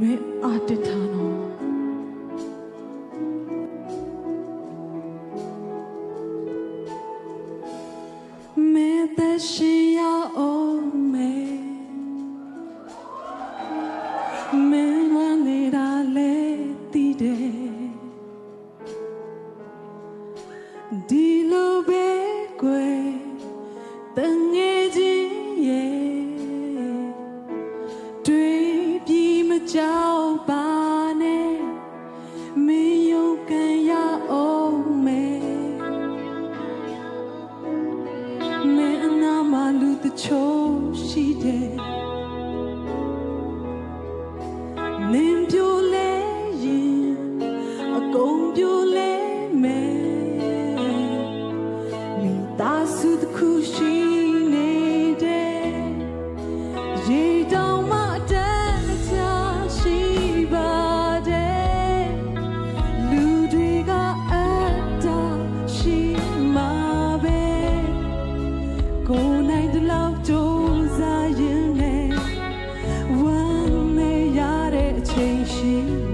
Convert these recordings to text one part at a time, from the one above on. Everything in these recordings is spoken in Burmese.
မင်းအားတထားနော်မင်းတရှိရအောင်မင်း မင်းပြိုလဲရင်အကုန်ပြိုလဲမယ်မိသားစုတစ်ခုရှိ 是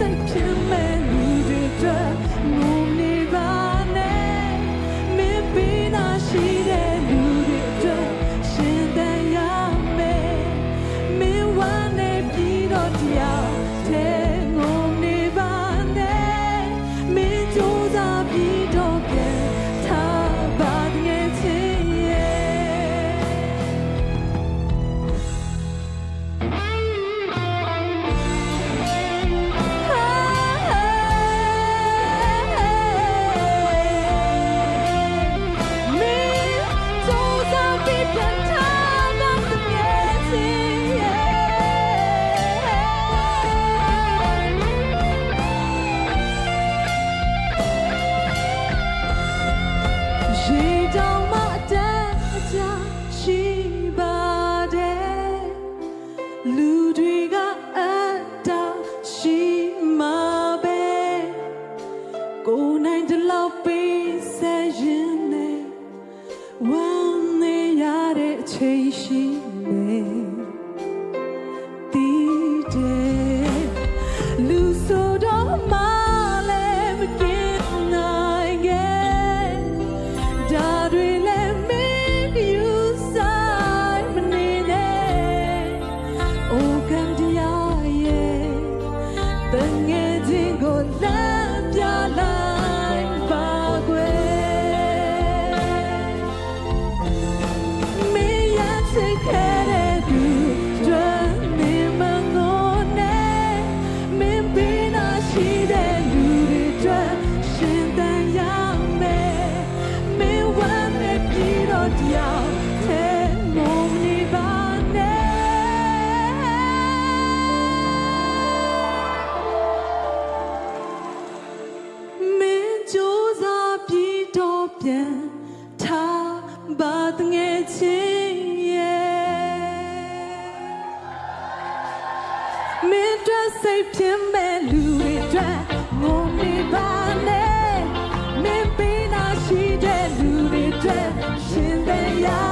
Thank you, man. လူတွေကအတားရှိမှာပဲကိုနိုင်တလောက်ပေးဆက်ရင်နဲ့ဝမ်းနေရတဲ့အချိန်ရှိမယ် မင်းတို့စိတ်ပြင်းမဲ့လူတွေအတွက်ငုံမိပါနဲ့မင်းပေးနာရှိတဲ့လူတွေအတွက်ရှင်တဲ့ရာ